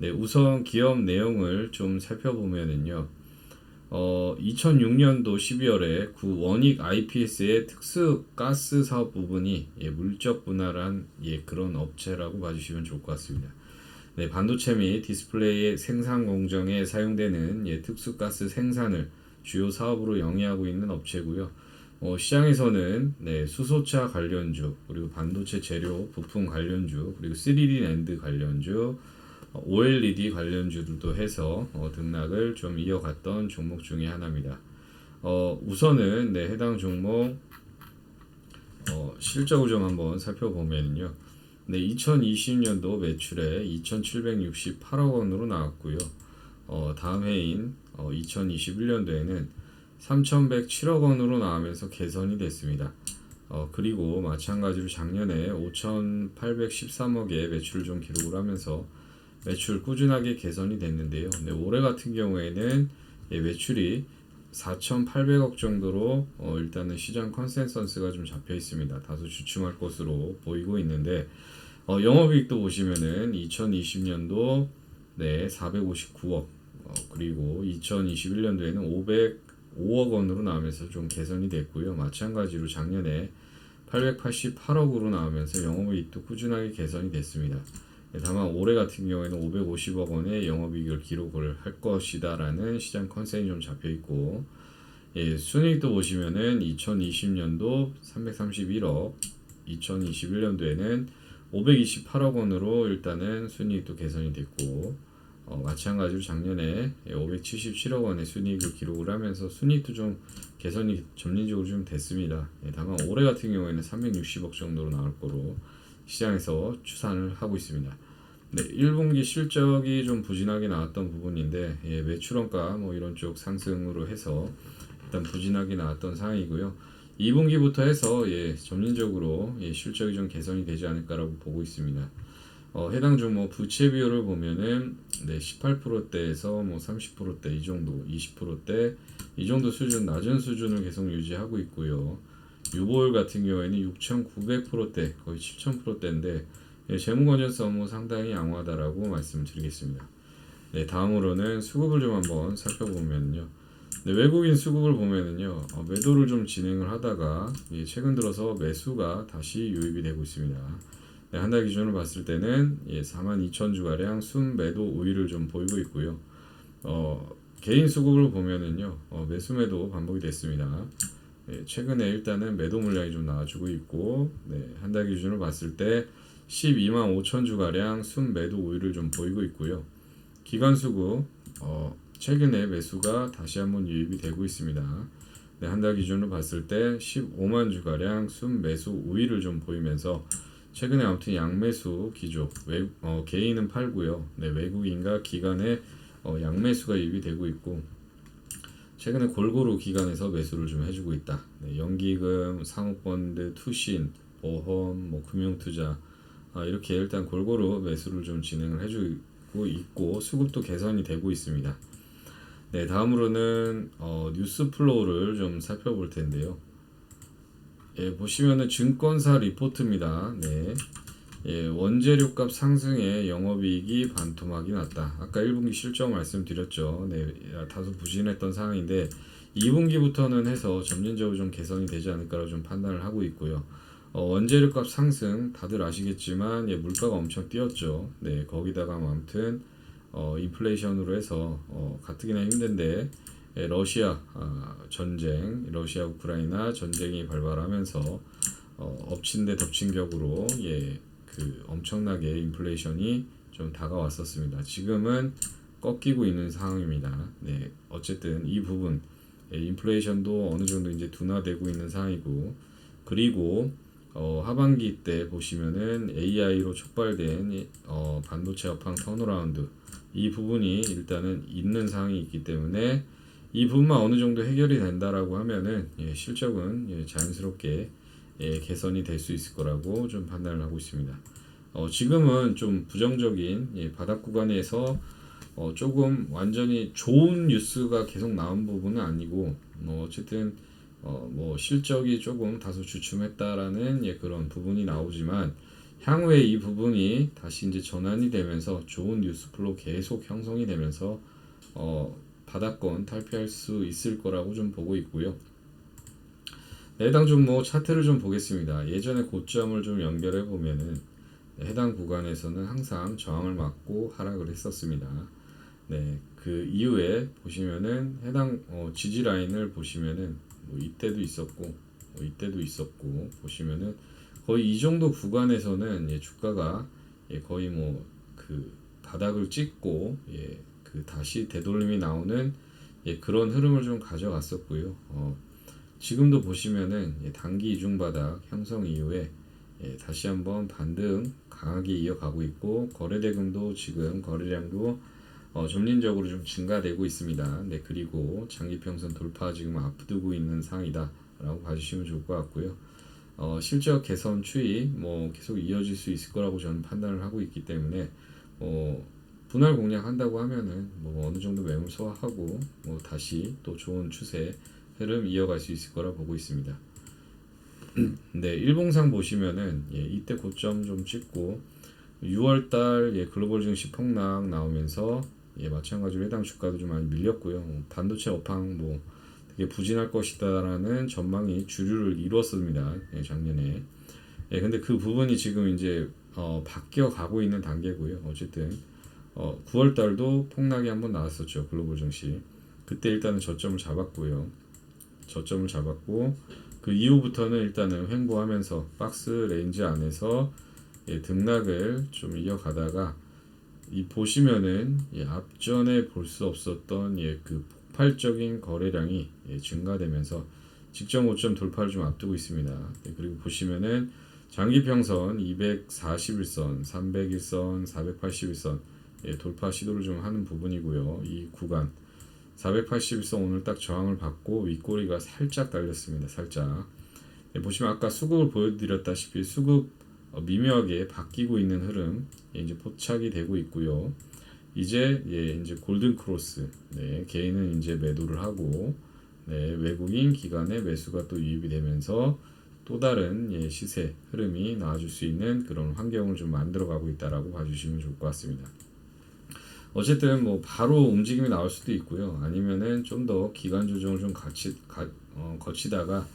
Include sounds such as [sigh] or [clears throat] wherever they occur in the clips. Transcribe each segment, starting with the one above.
네, 우선 기업 내용을 좀 살펴보면은요. 어, 2006년도 12월에 구 원익 IPS의 특수 가스 사업 부분이 예, 물적 분할한 예, 그런 업체라고 봐주시면 좋을 것 같습니다. 네, 반도체 및 디스플레이 생산 공정에 사용되는 예, 특수 가스 생산을 주요 사업으로 영위하고 있는 업체고요. 어, 시장에서는 네, 수소차 관련주, 그리고 반도체 재료 부품 관련주, 그리고 3D 랜드 관련주, 어, OLED 관련주들도 해서 어, 등락을 좀 이어갔던 종목 중에 하나입니다. 어, 우선은 네, 해당 종목 어, 실적을 좀 한번 살펴보면요. 네, 2020년도 매출에 2,768억 원으로 나왔고요. 어, 다음 해인 어, 2021년도에는 3,107억 원으로 나오면서 개선이 됐습니다. 어, 그리고 마찬가지로 작년에 5,813억의 매출을 좀 기록을 하면서 매출 꾸준하게 개선이 됐는데요. 네, 올해 같은 경우에는 예, 매출이 4,800억 정도로 어, 일단은 시장 컨센서스가 좀 잡혀 있습니다. 다소 주춤할 것으로 보이고 있는데 어, 영업이익도 보시면은 2020년도 네 459억 어, 그리고 2021년도에는 505억 원으로 나오면서 좀 개선이 됐고요. 마찬가지로 작년에 888억으로 나오면서 영업이익도 꾸준하게 개선이 됐습니다. 네, 다만 올해 같은 경우에는 550억 원의 영업이익을 기록을 할 것이다라는 시장 컨센이 좀 잡혀 있고 예, 순이익도 보시면은 2020년도 331억, 2021년도에는 528억 원으로 일단은 순이익도 개선이 됐고 어, 마찬가지로 작년에 577억 원의 순이익을 기록을 하면서 순이익도 좀 개선이 점진적으로 좀 됐습니다. 예, 다만 올해 같은 경우에는 360억 정도로 나올 거로 시장에서 추산을 하고 있습니다. 네, 1분기 실적이 좀 부진하게 나왔던 부분인데 예, 매출원가 뭐 이런 쪽 상승으로 해서 일단 부진하게 나왔던 상황이고요. 2분기부터 해서 예, 점진적으로 예, 실적이 좀 개선이 되지 않을까라고 보고 있습니다. 어, 해당 종목 부채 비율을 보면은 네, 18%대에서 뭐 30%대 이 정도, 20%대 이 정도 수준 낮은 수준을 계속 유지하고 있고요. 유보율 같은 경우에는 6,900%대 거의 7,000%대인데 예, 재무 건전성은 상당히 양호하다라고 말씀드리겠습니다. 네, 다음으로는 수급을 좀 한번 살펴보면요. 네, 외국인 수급을 보면은요 어, 매도를 좀 진행을 하다가 예, 최근 들어서 매수가 다시 유입이 되고 있습니다. 네, 한달 기준으로 봤을 때는 예, 42,000 주 가량 순 매도 우위를 좀 보이고 있고요. 어, 개인 수급을 보면은요 어, 매수 매도 반복이 됐습니다. 예, 최근에 일단은 매도 물량이 좀 나와주고 있고 네, 한 달 기준으로 봤을 때 12만 5천 주 가량 순 매도 우위를 좀 보이고 있고요. 기관 수급 어, 최근에 매수가 다시 한번 유입이 되고 있습니다. 네, 한 달 기준으로 봤을 때 15만 주 가량 순 매수 우위를 좀 보이면서 최근에 아무튼 양매수 기조 외, 어, 개인은 팔고요. 네, 외국인과 기관의 어, 양매수가 유입이 되고 있고 최근에 골고루 기관에서 매수를 좀 해주고 있다. 네, 연기금, 상호펀드, 투신, 보험, 뭐 금융투자 아, 이렇게 일단 골고루 매수를 좀 진행을 해주고 있고 수급도 개선이 되고 있습니다. 네, 다음으로는 어, 뉴스 플로우를 좀 살펴볼 텐데요. 예, 보시면은 증권사 리포트입니다. 네. 예, 원재료 값 상승에 영업이익이 반토막이 났다. 아까 1분기 실적 말씀드렸죠. 네, 다소 부진했던 상황인데 2분기부터는 해서 점진적으로 좀 개선이 되지 않을까라고 좀 판단을 하고 있고요. 어, 원재료 값 상승 다들 아시겠지만 예, 물가가 엄청 뛰었죠. 네, 거기다가 뭐 아무튼 어, 인플레이션으로 해서 어, 가뜩이나 힘든데 예, 러시아 아, 전쟁, 러시아 우크라이나 전쟁이 발발하면서 어, 엎친 데 덮친 격으로 예, 그 엄청나게 인플레이션이 좀 다가왔었습니다. 지금은 꺾이고 있는 상황입니다. 네, 어쨌든 이 부분 예, 인플레이션도 어느 정도 이제 둔화되고 있는 상황이고 그리고 어, 하반기 때 보시면은 AI로 촉발된 어, 반도체 업황 턴어라운드 이 부분이 일단은 있는 상황이 있기 때문에 이 부분만 어느 정도 해결이 된다라고 하면은 예, 실적은 예, 자연스럽게 예, 개선이 될 수 있을 거라고 좀 판단을 하고 있습니다. 어, 지금은 좀 부정적인 예, 바닥 구간에서 어, 조금 완전히 좋은 뉴스가 계속 나온 부분은 아니고 뭐 어쨌든 어, 뭐 실적이 조금 다소 주춤했다라는 예, 그런 부분이 나오지만 향후에 이 부분이 다시 이제 전환이 되면서 좋은 뉴스 플로 계속 형성이 되면서 어, 바닥권 탈피할 수 있을 거라고 좀 보고 있고요. 네, 해당 종목 차트를 좀 보겠습니다. 예전에 고점을 좀 연결해 보면은 해당 구간에서는 항상 저항을 맞고 하락을 했었습니다. 네, 그 이후에 보시면은 해당 어, 지지 라인을 보시면은 뭐 이때도 있었고 뭐 이때도 있었고 보시면은 거의 이 정도 구간에서는 예, 주가가 예, 거의 뭐 그 바닥을 찍고 예, 그 다시 되돌림이 나오는 예, 그런 흐름을 좀 가져갔었고요. 어, 지금도 보시면은 예, 단기 이중 바닥 형성 이후에 예, 다시 한번 반등 강하게 이어가고 있고 거래 대금도 지금 거래량도 어, 점진적으로 좀 증가되고 있습니다. 네, 그리고 장기 평선 돌파 지금 앞두고 있는 상이다라고 봐주시면 좋을 것 같고요. 어, 실적 개선 추이 뭐 계속 이어질 수 있을 거라고 저는 판단을 하고 있기 때문에 어, 분할 공략한다고 하면은 뭐 어느 정도 매물 소화하고 뭐 다시 또 좋은 추세 흐름 이어갈 수 있을 거라 보고 있습니다. [clears throat] 네, 일봉상 보시면은 예, 이때 고점 좀 찍고 6월달 예, 글로벌 증시 폭락 나오면서 예, 마찬가지로 해당 주가도 좀 많이 밀렸고요. 뭐 반도체 업황 뭐 되게 부진할 것이다라는 전망이 주류를 이루었습니다. 예, 작년에. 예, 근데 그 부분이 지금 이제 어, 바뀌어 가고 있는 단계고요. 어쨌든 어, 9월 달도 폭락이 한번 나왔었죠. 글로벌 증시. 그때 일단은 저점을 잡았고요. 저점을 잡았고 그 이후부터는 일단은 횡보하면서 박스 레인지 안에서 예, 등락을 좀 이어가다가 이 보시면은 예, 앞전에 볼 수 없었던 예, 그 폭발적인 거래량이 예, 증가되면서 직전 고점 돌파를 좀 앞두고 있습니다. 예, 그리고 보시면은 장기 평선 241선, 301선, 481선 예, 돌파 시도를 좀 하는 부분이고요. 이 구간 481선 오늘 딱 저항을 받고 윗꼬리가 살짝 달렸습니다. 살짝 예, 보시면 아까 수급을 보여드렸다시피 수급 어, 미묘하게 바뀌고 있는 흐름 예, 이제 포착이 되고 있고요. 이제 예, 이제 골든 크로스 네, 개인은 이제 매도를 하고 네, 외국인 기관의 매수가 또 유입이 되면서 또 다른 예, 시세 흐름이 나와줄 수 있는 그런 환경을 좀 만들어가고 있다라고 봐주시면 좋을 것 같습니다. 어쨌든 뭐 바로 움직임이 나올 수도 있고요. 아니면은 좀 더 기간 조정을 좀 같이 가, 어, 거치다가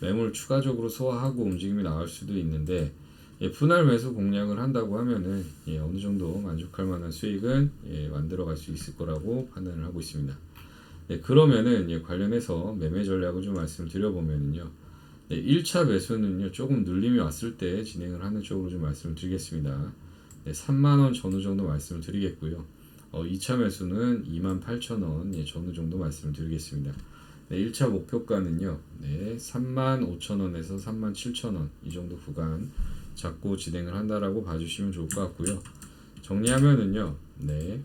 매물 추가적으로 소화하고 움직임이 나올 수도 있는데 예, 분할 매수 공략을 한다고 하면은 예, 어느 정도 만족할 만한 수익은 예, 만들어갈 수 있을 거라고 판단을 하고 있습니다. 네, 그러면은 예, 관련해서 매매 전략을 좀 말씀드려 보면은요. 네, 1차 매수는요 조금 눌림이 왔을 때 진행을 하는 쪽으로 좀 말씀을 드리겠습니다. 네, 3만 원 전후 정도 말씀을 드리겠고요. 어, 2차 매수는 28,000원 예, 전후 정도 말씀을 드리겠습니다. 네, 1차 목표가는요. 네, 35,000원에서 37,000원 이 정도 구간 잡고 진행을 한다라고 봐주시면 좋을 것 같고요. 정리하면은요. 네.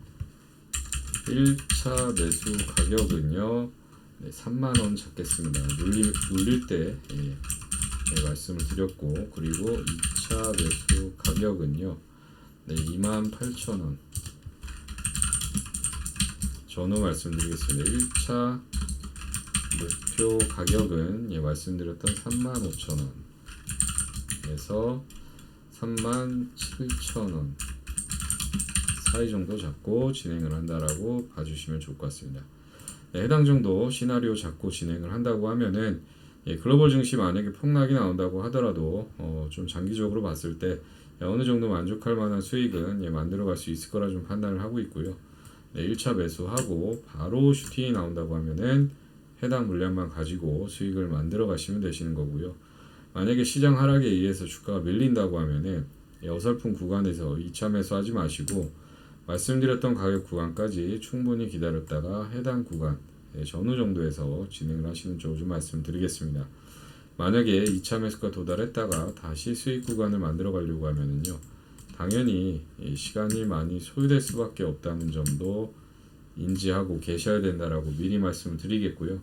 1차 매수 가격은요. 네, 3만 원 잡겠습니다. 눌릴, 눌릴 때 예, 네, 말씀을 드렸고 그리고 2차 매수 가격은요. 네, 28,000원. 전후 말씀드리겠습니다. 1차 목표 가격은 예, 말씀드렸던 35,000원 에서 37,000원 사이 정도 잡고 진행을 한다라고 봐주시면 좋을 것 같습니다. 네, 해당 정도 시나리오 잡고 진행을 한다고 하면은 예, 글로벌 증시 만약에 폭락이 나온다고 하더라도 어, 좀 장기적으로 봤을 때 예, 어느 정도 만족할 만한 수익은 예, 만들어갈 수 있을 거라 좀 판단을 하고 있고요. 네, 1차 매수하고 바로 슈팅이 나온다고 하면은 해당 물량만 가지고 수익을 만들어 가시면 되시는 거고요. 만약에 시장 하락에 의해서 주가가 밀린다고 하면은 예, 어설픈 구간에서 2차 매수하지 마시고 말씀드렸던 가격 구간까지 충분히 기다렸다가 해당 구간 예, 전후 정도에서 진행을 하시는 쪽을 좀 말씀드리겠습니다. 만약에 2차 매수가 도달했다가 다시 수익 구간을 만들어 가려고 하면은요. 당연히 이 시간이 많이 소요될 수밖에 없다는 점도 인지하고 계셔야 된다라고 미리 말씀을 드리겠고요.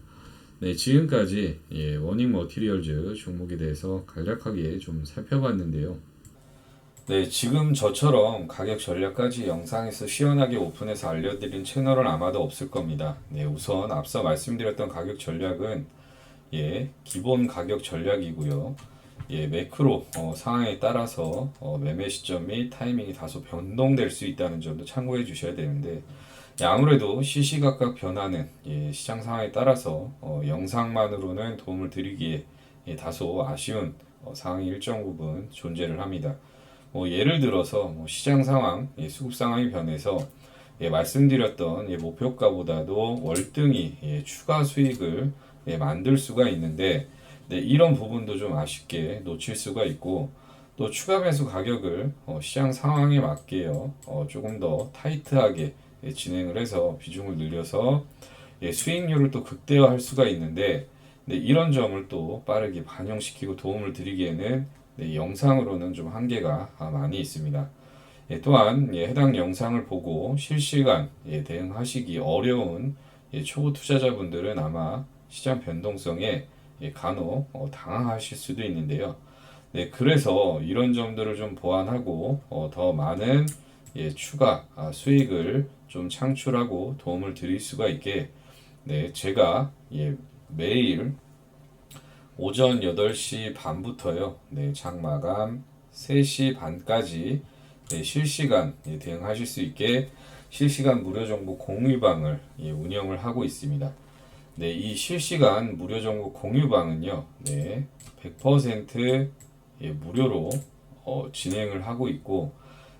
네, 지금까지 예, 워닝 머티리얼즈 종목에 대해서 간략하게 좀 살펴봤는데요. 네, 지금 저처럼 가격 전략까지 영상에서 시원하게 오픈해서 알려드린 채널은 아마도 없을 겁니다. 네, 우선 앞서 말씀드렸던 가격 전략은 예, 기본 가격 전략이고요. 예, 매크로 어, 상황에 따라서 어, 매매 시점 및 타이밍이 다소 변동될 수 있다는 점도 참고해 주셔야 되는데 예, 아무래도 시시각각 변하는 예, 시장 상황에 따라서 어, 영상만으로는 도움을 드리기에 예, 다소 아쉬운 어, 상황이 일정 부분 존재를 합니다. 뭐 예를 들어서 뭐 시장 상황, 예, 수급 상황이 변해서 예, 말씀드렸던 예, 목표가보다도 월등히 예, 추가 수익을 예, 만들 수가 있는데 네, 이런 부분도 좀 아쉽게 놓칠 수가 있고 또 추가 매수 가격을 어, 시장 상황에 맞게요 어, 조금 더 타이트하게 예, 진행을 해서 비중을 늘려서 예, 수익률을 또 극대화할 수가 있는데 네, 이런 점을 또 빠르게 반영시키고 도움을 드리기에는 네, 영상으로는 좀 한계가 아, 많이 있습니다. 예, 또한 예, 해당 영상을 보고 실시간 예, 대응하시기 어려운 예, 초보 투자자분들은 아마 시장 변동성에 예, 간혹 어, 당황하실 수도 있는데요. 네, 그래서 이런 점들을 좀 보완하고 어, 더 많은 예, 추가 아, 수익을 좀 창출하고 도움을 드릴 수가 있게 네, 제가 예, 매일 오전 8시 반부터요. 네, 장 마감 3시 반까지 네, 실시간 예, 대응하실 수 있게 실시간 무료 정보 공유방을 예, 운영을 하고 있습니다. 네, 이 실시간 무료 정보 공유방은요, 네, 100% 예, 무료로 어, 진행을 하고 있고,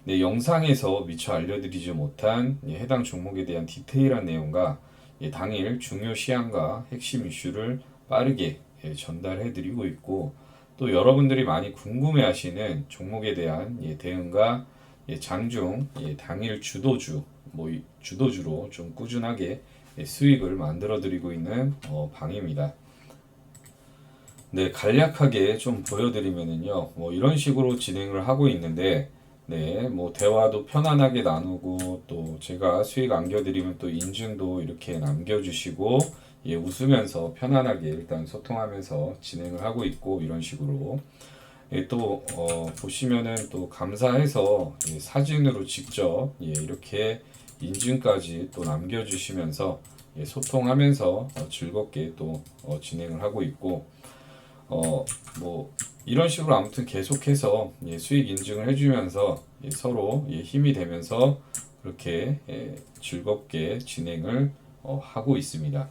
네, 영상에서 미처 알려드리지 못한 예, 해당 종목에 대한 디테일한 내용과 예, 당일 중요 시황과 핵심 이슈를 빠르게 예, 전달해드리고 있고, 또 여러분들이 많이 궁금해하시는 종목에 대한 예, 대응과 예, 장중 예, 당일 주도주, 뭐 이- 주도주로 좀 꾸준하게 예, 수익을 만들어 드리고 있는 어, 방입니다. 네, 간략하게 좀 보여드리면은요, 뭐 이런 식으로 진행을 하고 있는데, 네, 뭐 대화도 편안하게 나누고 또 제가 수익 안겨드리면 또 인증도 이렇게 남겨주시고, 예, 웃으면서 편안하게 일단 소통하면서 진행을 하고 있고 이런 식으로. 예, 또 어, 보시면은 또 감사해서 예, 사진으로 직접 예, 이렇게 인증까지 또 남겨주시면서 예, 소통하면서 어, 즐겁게 또 어, 진행을 하고 있고 어, 뭐 이런 식으로 아무튼 계속해서 예, 수익 인증을 해주면서 예, 서로 예, 힘이 되면서 그렇게 예, 즐겁게 진행을 어, 하고 있습니다.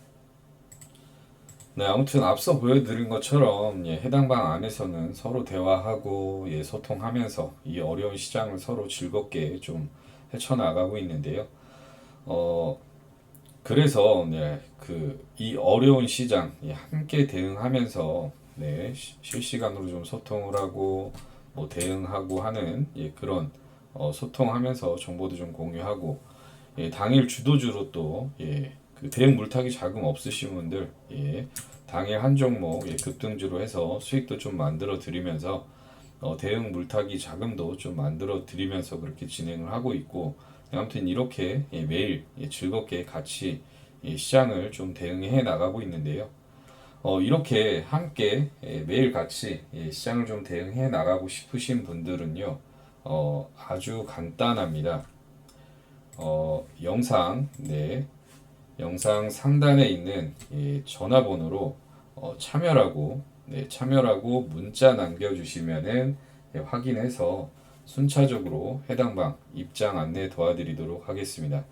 네, 아무튼 앞서 보여드린 것처럼 예, 해당 방 안에서는 서로 대화하고 예, 소통하면서 이 어려운 시장을 서로 즐겁게 좀 헤쳐나가고 있는데요. 어, 그래서 네, 그 이 어려운 시장 예, 함께 대응하면서 네, 시- 실시간으로 좀 소통을 하고 뭐 대응하고 하는 예, 그런 어, 소통하면서 정보도 좀 공유하고 예, 당일 주도주로 또 예, 그 대응 물타기 자금 없으신 분들 예, 당일 한 종목 예, 급등주로 해서 수익도 좀 만들어 드리면서 어, 대응 물타기 자금도 좀 만들어 드리면서 그렇게 진행을 하고 있고 아무튼 이렇게 예, 매일 예, 즐겁게 같이 예, 시장을 좀 대응해 나가고 있는데요. 어, 이렇게 함께 예, 매일 같이 예, 시장을 좀 대응해 나가고 싶으신 분들은요, 어, 아주 간단합니다. 어, 영상, 네, 영상 상단에 있는 예, 전화번호로 어, 참여라고, 네, 참여라고 문자 남겨주시면은 예, 확인해서 순차적으로 해당 방 입장 안내 도와드리도록 하겠습니다.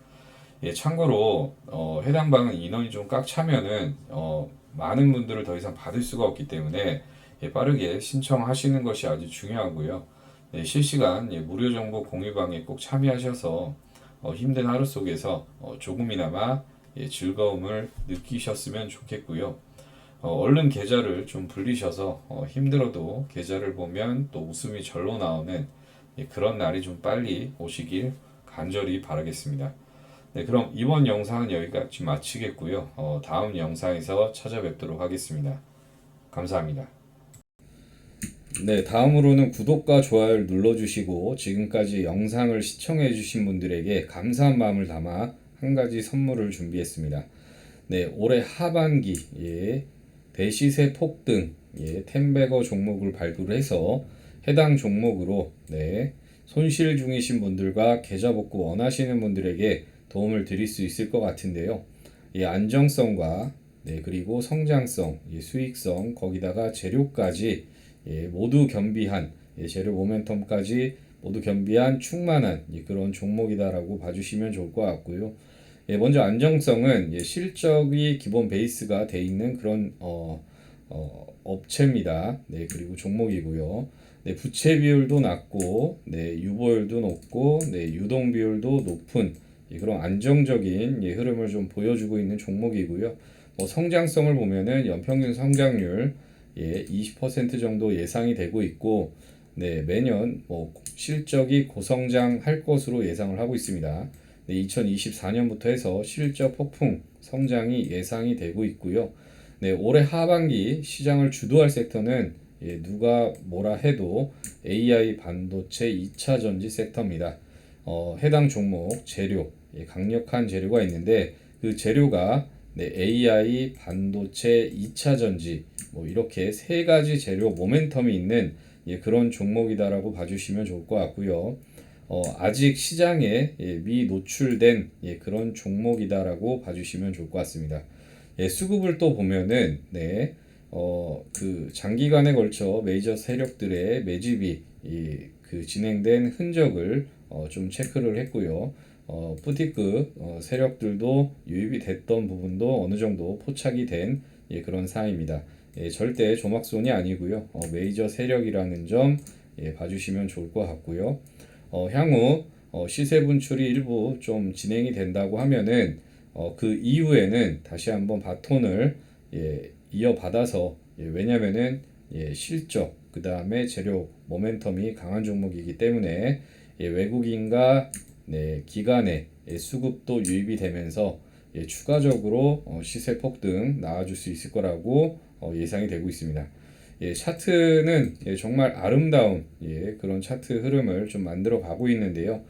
예, 참고로 어, 해당 방은 인원이 좀 꽉 차면은 어, 많은 분들을 더 이상 받을 수가 없기 때문에 예, 빠르게 신청하시는 것이 아주 중요하고요. 네, 실시간 예, 무료 정보 공유방에 꼭 참여하셔서 어, 힘든 하루 속에서 어, 조금이나마 예, 즐거움을 느끼셨으면 좋겠고요. 어, 얼른 계좌를 좀 불리셔서 어, 힘들어도 계좌를 보면 또 웃음이 절로 나오는 예, 그런 날이 좀 빨리 오시길 간절히 바라겠습니다. 네, 그럼 이번 영상은 여기까지 마치겠고요. 어, 다음 영상에서 찾아뵙도록 하겠습니다. 감사합니다. 네, 다음으로는 구독과 좋아요를 눌러주시고 지금까지 영상을 시청해주신 분들에게 감사한 마음을 담아 한 가지 선물을 준비했습니다. 네, 올해 하반기 예, 대시세 폭등 예, 텐베거 종목을 발굴해서 해당 종목으로 네, 손실 중이신 분들과 계좌 복구 원하시는 분들에게 도움을 드릴 수 있을 것 같은데요. 예, 안정성과 네, 그리고 성장성, 예, 수익성, 거기다가 재료까지 예, 모두 겸비한 예, 재료 모멘텀까지 모두 겸비한 충만한 예, 그런 종목이다라고 봐주시면 좋을 것 같고요. 예, 먼저 안정성은 예, 실적이 기본 베이스가 돼 있는 그런 어, 어, 업체입니다. 네, 그리고 종목이고요. 네, 부채 비율도 낮고, 네, 유보율도 높고, 네, 유동 비율도 높은 예, 그런 안정적인 예, 흐름을 좀 보여주고 있는 종목이고요. 뭐 성장성을 보면은 연평균 성장률 예, 20% 정도 예상이 되고 있고, 네, 매년 뭐 실적이 고성장할 것으로 예상을 하고 있습니다. 네, 2024년부터 해서 실적 폭풍 성장이 예상이 되고 있고요. 네, 올해 하반기 시장을 주도할 섹터는 예, 누가 뭐라 해도 AI 반도체 2차 전지 섹터입니다. 어, 해당 종목 재료, 예, 강력한 재료가 있는데 그 재료가 네, AI 반도체 2차 전지 뭐 이렇게 세 가지 재료 모멘텀이 있는 예, 그런 종목이다라고 봐주시면 좋을 것 같고요. 어, 아직 시장에 예, 미 노출된 예, 그런 종목이다라고 봐주시면 좋을 것 같습니다. 예, 수급을 또 보면은 네, 어, 그 장기간에 걸쳐 메이저 세력들의 매집이 이, 그 진행된 흔적을 어, 좀 체크를 했고요. 어, 푸티급 어, 세력들도 유입이 됐던 부분도 어느 정도 포착이 된 예, 그런 사항입니다. 예, 절대 조막손이 아니고요. 어, 메이저 세력이라는 점 예, 봐주시면 좋을 것 같고요. 어, 향후 어, 시세 분출이 일부 좀 진행이 된다고 하면은 어, 그 이후에는 다시 한번 바톤을 예, 이어받아서 예, 왜냐면은 예, 실적 그 다음에 재료 모멘텀이 강한 종목이기 때문에 예, 외국인과 네, 기관의 예, 수급도 유입이 되면서 예, 추가적으로 어, 시세 폭등 나와줄 수 있을 거라고 어, 예상이 되고 있습니다. 예, 차트는 예, 정말 아름다운 예, 그런 차트 흐름을 좀 만들어 가고 있는데요.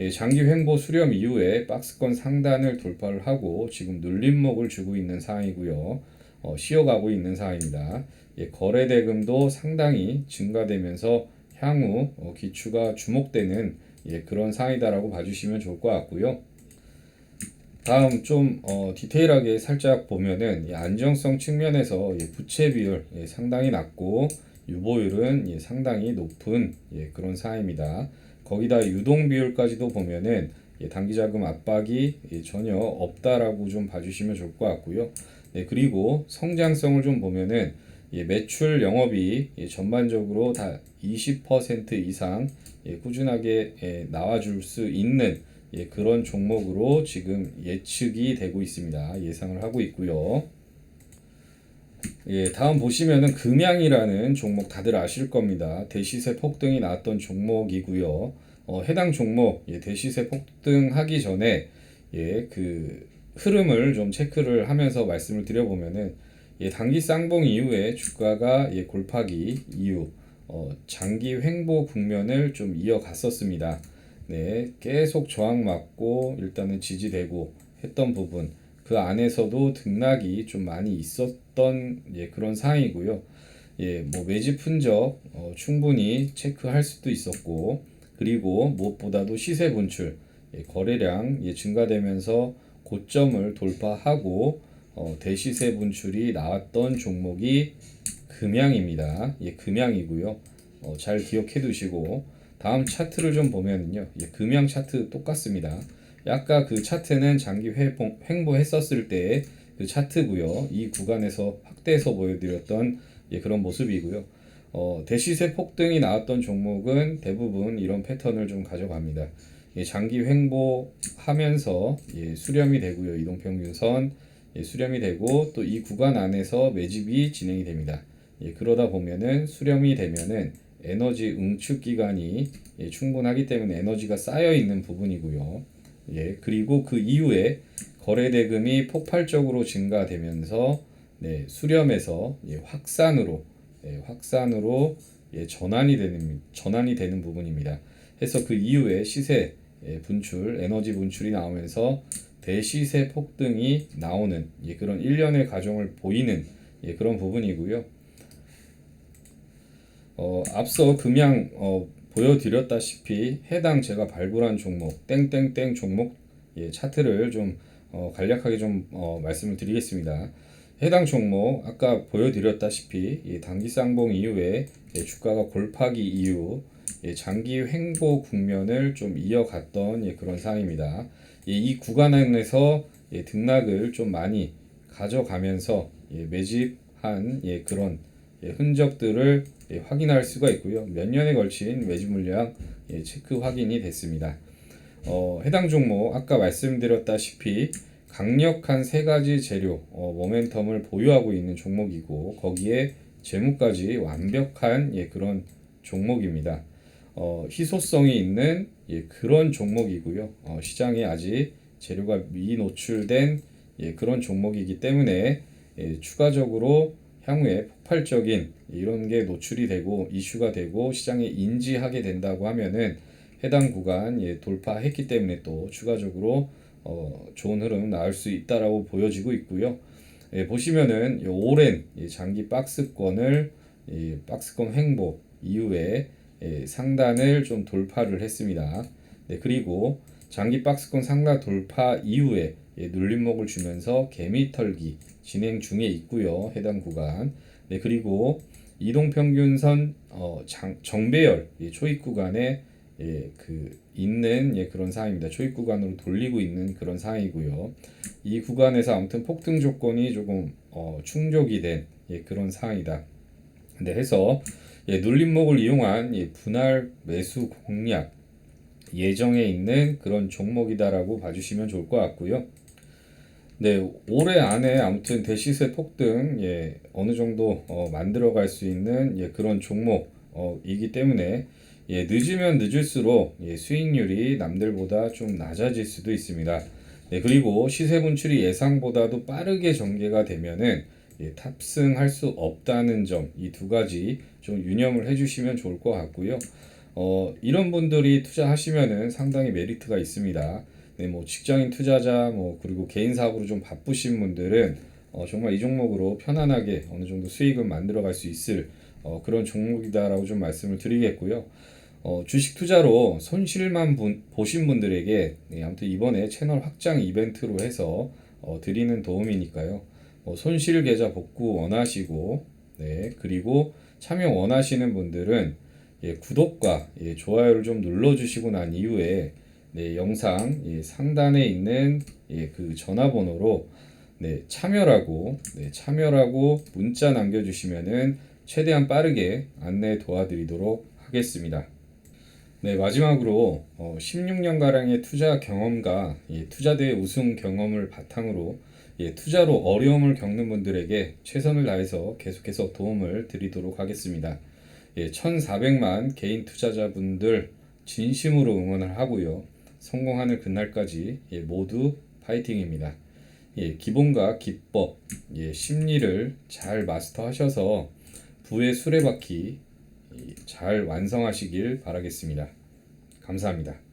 예, 장기 횡보 수렴 이후에 박스권 상단을 돌파를 하고 지금 눌림목을 주고 있는 상황이고요. 어, 쉬어가고 있는 상황입니다. 예, 거래 대금도 상당히 증가되면서 향후 어, 기추가 주목되는 예, 그런 상황이다라고 봐주시면 좋을 것 같고요. 다음 좀 어, 디테일하게 살짝 보면은 이 안정성 측면에서 예, 부채 비율 예, 상당히 낮고 유보율은 예, 상당히 높은 예, 그런 상황입니다. 거기다 유동 비율까지도 보면은 예, 단기 자금 압박이 예, 전혀 없다라고 좀 봐주시면 좋을 것 같고요. 예, 그리고 성장성을 좀 보면은 예, 매출 영업이 예, 전반적으로 다 20% 이상 예, 꾸준하게 예, 나와줄 수 있는 예, 그런 종목으로 지금 예측이 되고 있습니다. 예상을 하고 있고요. 예, 다음 보시면은 금양이라는 종목 다들 아실 겁니다. 대시세 폭등이 나왔던 종목이고요. 어, 해당 종목 예, 대시세 폭등하기 전에 예, 그 흐름을 좀 체크를 하면서 말씀을 드려보면은 예, 단기 쌍봉 이후에 주가가 예, 골파기 이후 어, 장기 횡보 국면을 좀 이어갔었습니다. 네, 계속 저항 맞고 일단은 지지되고 했던 부분 그 안에서도 등락이 좀 많이 있었던 예, 그런 상황이고요. 예, 뭐 매집 흔적 어, 충분히 체크할 수도 있었고 그리고 무엇보다도 시세 분출 예, 거래량 예, 증가되면서 고점을 돌파하고 어, 대시세 분출이 나왔던 종목이 금양입니다. 예, 금양이고요. 어, 잘 기억해 두시고 다음 차트를 좀 보면요. 예, 금양 차트 똑같습니다. 아까 그 차트는 장기 회복, 횡보했었을 때 그 차트고요. 이 구간에서 확대해서 보여드렸던 예, 그런 모습이고요. 어, 대시세 폭등이 나왔던 종목은 대부분 이런 패턴을 좀 가져갑니다. 예, 장기 횡보하면서 예, 수렴이 되고요. 이동평균선 예, 수렴이 되고 또 이 구간 안에서 매집이 진행이 됩니다. 예, 그러다 보면은 수렴이 되면은 에너지 응축 기간이 예, 충분하기 때문에 에너지가 쌓여 있는 부분이고요. 예, 그리고 그 이후에 거래 대금이 폭발적으로 증가되면서 네, 수렴에서 예, 확산으로 예, 확산으로 예, 전환이 되는 전환이 되는 부분입니다. 해서 그 이후에 시세 예, 분출, 에너지 분출이 나오면서 대시세 폭등이 나오는 예, 그런 일련의 과정을 보이는 예, 그런 부분이고요. 어, 앞서 금양 어, 보여드렸다시피 해당 제가 발굴한 종목 땡땡땡 종목 예, 차트를 좀 어, 간략하게 좀 어, 말씀을 드리겠습니다. 해당 종목 아까 보여드렸다시피 예, 단기 쌍봉 이후에 예, 주가가 골파기 이후 예, 장기 횡보 국면을 좀 이어갔던 예, 그런 상황입니다. 예, 이 구간에서 예, 등락을 좀 많이 가져가면서 예, 매집한 예, 그런 예, 흔적들을 예, 확인할 수가 있고요. 몇 년에 걸친 매집 물량 예, 체크 확인이 됐습니다. 어, 해당 종목 아까 말씀드렸다시피 강력한 세 가지 재료 어, 모멘텀을 보유하고 있는 종목이고 거기에 재무까지 완벽한 예, 그런 종목입니다. 어, 희소성이 있는 예, 그런 종목이고요. 어, 시장에 아직 재료가 미노출된 예, 그런 종목이기 때문에 예, 추가적으로 향후에 폭발적인 이런 게 노출이 되고 이슈가 되고 시장에 인지하게 된다고 하면은 해당 구간 예, 돌파했기 때문에 또 추가적으로 어, 좋은 흐름 나올 수 있다라고 보여지고 있고요. 예, 보시면은 이 오랜 예, 장기 박스권을 예, 박스권 횡보 이후에 예, 상단을 좀 돌파를 했습니다. 네, 그리고 장기 박스권 상단 돌파 이후에 예, 눌림목을 주면서 개미 털기 진행 중에 있고요. 해당 구간. 네, 그리고 이동 평균선 어, 장, 정배열 예, 초입 구간에 예, 그 있는 예, 그런 상황입니다. 초입 구간으로 돌리고 있는 그런 상황이고요. 이 구간에서 아무튼 폭등 조건이 조금 어, 충족이 된 예, 그런 상황이다. 근데 해서 예, 눌림목을 이용한 예, 분할 매수 공략 예정에 있는 그런 종목이다라고 봐주시면 좋을 것 같고요. 네, 올해 안에 아무튼 대시세 폭등 예, 어느 정도 어, 만들어갈 수 있는 예, 그런 종목이기 때문에 예, 늦으면 늦을수록 예, 수익률이 남들보다 좀 낮아질 수도 있습니다. 네, 그리고 시세 분출이 예상보다도 빠르게 전개가 되면은 예, 탑승할 수 없다는 점 이 두 가지 좀 유념을 해주시면 좋을 것 같고요. 어, 이런 분들이 투자하시면은 상당히 메리트가 있습니다. 네, 뭐 직장인 투자자 뭐 그리고 개인 사업으로 좀 바쁘신 분들은 어, 정말 이 종목으로 편안하게 어느 정도 수익을 만들어 갈 수 있을 어, 그런 종목이다라고 좀 말씀을 드리겠고요. 어, 주식 투자로 손실만 분- 보신 분들에게 네, 아무튼 이번에 채널 확장 이벤트로 해서 어, 드리는 도움이니까요. 어, 손실 계좌 복구 원하시고 네, 그리고 참여 원하시는 분들은 예, 구독과 예, 좋아요를 좀 눌러주시고 난 이후에 네, 영상 예, 상단에 있는 예, 그 전화번호로 네, 참여라고 네, 참여라고 문자 남겨주시면은 최대한 빠르게 안내 도와드리도록 하겠습니다. 네, 마지막으로 어, 16년 가량의 투자 경험과 예, 투자대회 우승 경험을 바탕으로 예, 투자로 어려움을 겪는 분들에게 최선을 다해서 계속해서 도움을 드리도록 하겠습니다. 예, 1,400만 개인 투자자분들 진심으로 응원을 하고요. 성공하는 그날까지 예, 모두 파이팅입니다. 예, 기본과 기법, 예, 심리를 잘 마스터하셔서 부의 수레바퀴 예, 잘 완성하시길 바라겠습니다. 감사합니다.